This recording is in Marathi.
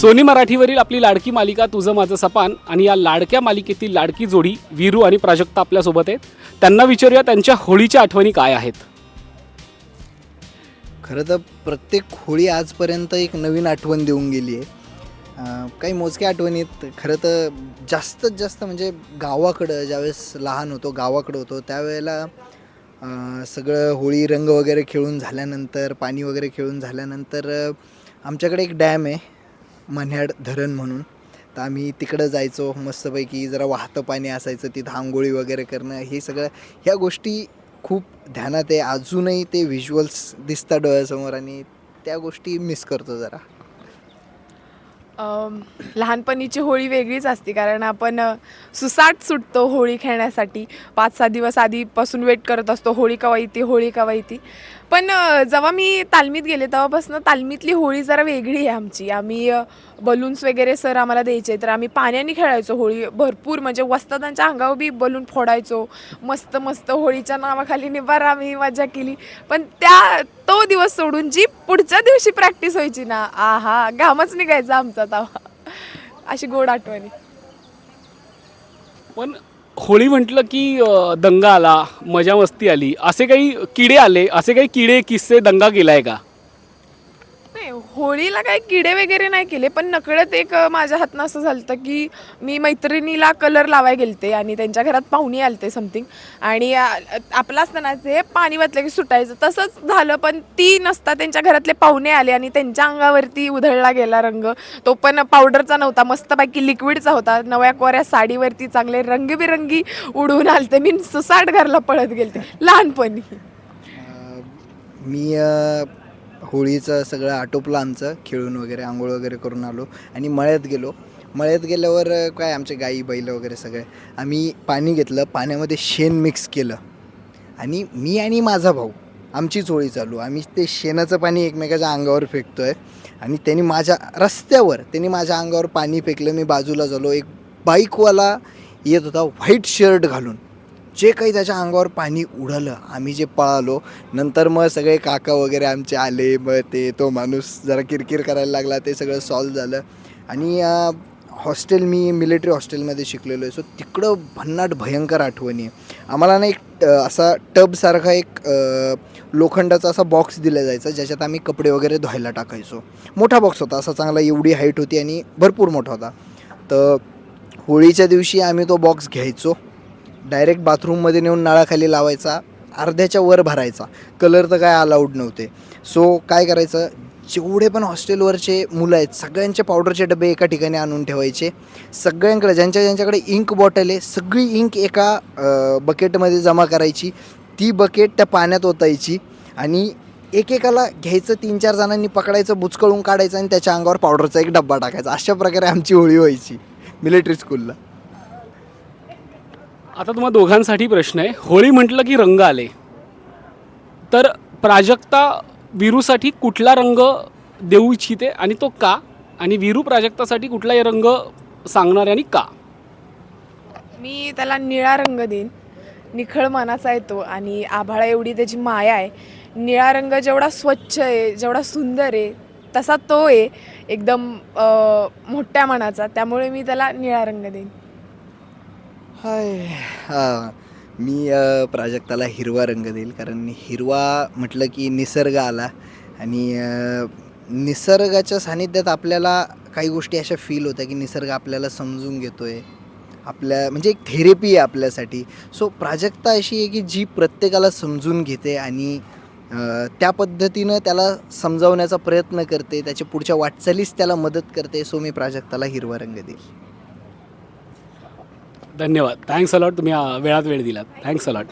सोनी मराठीवरील आपली लाडकी मालिका तुझं माझं सपान आणि या लाडक्या मालिकेतील लाडकी जोडी वीरू आणि प्राजक्ता आपल्यासोबत आहेत. त्यांना विचारूया त्यांच्या होळीच्या आठवणी काय आहेत? खरं तर प्रत्येक होळी आजपर्यंत एक नवीन आठवण देऊन गेली आहे. काही मोजक्या आठवणीत खरं तर जास्तीत जास्त म्हणजे गावाकडं ज्यावेळेस लहान होतो गावाकडं होतो त्यावेळेला सगळं होळी रंग वगैरे खेळून झाल्यानंतर पाणी वगैरे खेळून झाल्यानंतर आमच्याकडे एक डॅम आहे. मन्याड धरण म्हणून. तर आम्ही तिकडं जायचो मस्तपैकी जरा वाहतं पाणी असायचं तिथं आंघोळी वगैरे करणं हे सगळं ह्या गोष्टी खूप ध्यानात आहे. अजूनही ते व्हिज्युअल्स दिसतात डोळ्यासमोर आणि त्या गोष्टी मिस करतो जरा. अम, लहानपणीची होळी वेगळीच असते कारण आपण अ, सुसाट सुटतो होळी खेळण्यासाठी. पाच सहा दिवस आधीपासून वेट करत असतो होळी कवा येते होळी कवा येते. पण अ, जेव्हा मी तालमीत गेले तेव्हापासून तालमीतली होळी जरा वेगळी आहे आमची. आम्ही बलून्स वगैरे सर आम्हाला द्यायचे तर आम्ही पाण्याने खेळायचो होळी भरपूर. म्हणजे वस्तादांच्या अंगावर बी बलून फोडायचो. मस्त मस्त होळीच्या नावाखाली निबार आम्ही मजा केली. पण त्या तो दिवस सोडून जी पुढच्या दिवशी प्रॅक्टिस व्हायची ना आहा घामच निघायचा आमचा. तवा. अशी गोड आठवणी पण होळी म्हटलं की अ, दंगा आला मजा मस्ती आली असे काही किडे आले असे काही किडे किस्से दंगा केलाय का? होळीला काही किडे वगैरे नाही केले पण नकळत एक माझ्या हातनं असं झालं की मी मैत्रिणीला कलर लावाय गेलते आणि त्यांच्या घरात पाहुणे आलते समथिंग. आणि आपलं असतं ना ते पाणी वाचलं की सुटायचं. तसंच झालं पण ती नसता त्यांच्या घरातले पाहुणे आले आणि त्यांच्या अंगावरती उधळला गेला रंग. तो पण पावडरचा नव्हता मस्तपैकी लिक्विडचा होता. नव्या कोऱ्या साडीवरती चांगले रंगबिरंगी उडून आलते. मी सुसाट घरला पळत गेलते लहानपणी. मी होळीचं सगळं आटोपलं आमचं खेळून वगैरे आंघोळ वगैरे करून आलो आणि मळ्यात गेलो. मळ्यात गेल्यावर काय आमचे गाई बैल वगैरे सगळे आम्ही पाणी घेतलं पाण्यामध्ये शेण मिक्स केलं. आणि मी आणि माझा भाऊ आमचीच होळी चालू. आम्ही ते शेणाचं पाणी एकमेकाच्या अंगावर फेकतो आहे आणि त्यांनी माझ्या रस्त्यावर त्यांनी माझ्या अंगावर पाणी फेकलं. मी बाजूला झालो. एक बाईकवाला येत होता व्हाईट शर्ट घालून. जे काही त्याच्या अंगावर पाणी उडालं आम्ही जे पळालो नंतर मग सगळे काका वगैरे आमचे आले मग ते तो माणूस जरा किरकिर करायला लागला ते सगळं सॉल्व झालं. आणि हॉस्टेल मी मिलिटरी हॉस्टेलमध्ये शिकलेलो आहे. सो तिकडं भन्नाट भयंकर आठवणी आहे. आम्हाला ना एक असा टबसारखा एक लोखंडाचा असा बॉक्स दिला जायचा ज्याच्यात आम्ही कपडे वगैरे धुवायला टाकायचो. मोठा बॉक्स होता असा चांगला एवढी हाईट होती आणि भरपूर मोठा होता. तर होळीच्या दिवशी आम्ही तो बॉक्स घ्यायचो. डायरेक्ट बाथरूममध्ये नेऊन नळाखाली लावायचा अर्ध्याच्या वर भरायचा. कलर तर काय अलाउड नव्हते. सो काय करायचं? जेवढे पण हॉस्टेलवरचे मुलं आहेत सगळ्यांचे पावडरचे डबे एका ठिकाणी आणून ठेवायचे. सगळ्यांकडे ज्यांच्या ज्यांच्याकडे इंक बॉटल आहे सगळी इंक एका बकेटमध्ये जमा करायची. ती बकेट त्या पाण्यात ओतायची आणि एकेकाला घ्यायचं तीन चार जणांनी पकडायचं बुचकळून काढायचं आणि त्याच्या अंगावर पावडरचा एक डब्बा टाकायचा. अशा प्रकारे आमची होळी व्हायची. मिलिटरी स्कूलला आता तुम्हा दोघांसाठी प्रश्न आहे. होळी म्हटलं की रंग आले. तर प्राजक्ता वीरूसाठी कुठला रंग देऊ इच्छिते आणि तो का? आणि वीरू प्राजक्तासाठी कुठलाही रंग सांगणार आहे आणि का? मी त्याला निळा रंग देईन. निखळ मनाचा आहे तो आणि आभाळा एवढी त्याची माया आहे. निळा रंग जेवढा स्वच्छ आहे जेवढा सुंदर आहे तसा तो आहे. एकदम मोठ्या मनाचा. त्यामुळे मी त्याला निळा रंग देईन. हाय. हां मी प्राजक्ताला हिरवा रंग देईल. कारण हिरवा म्हटलं की निसर्ग आला. आणि निसर्गाच्या सानिध्यात आपल्याला काही गोष्टी अशा फील होत्या की निसर्ग आपल्याला समजून घेतो आहे आपल्या म्हणजे एक थेरपी आहे आपल्यासाठी. सो प्राजक्ता अशी आहे की जी प्रत्येकाला समजून घेते आणि त्या पद्धतीनं त्याला समजावण्याचा प्रयत्न करते. त्याच्या पुढच्या वाटचालीस त्याला मदत करते. सो मी प्राजक्ताला हिरवा रंग देईल. धन्यवाद. थँक्स अलॉट तुम्ही वेळात वेळ दिलात. Thanks a lot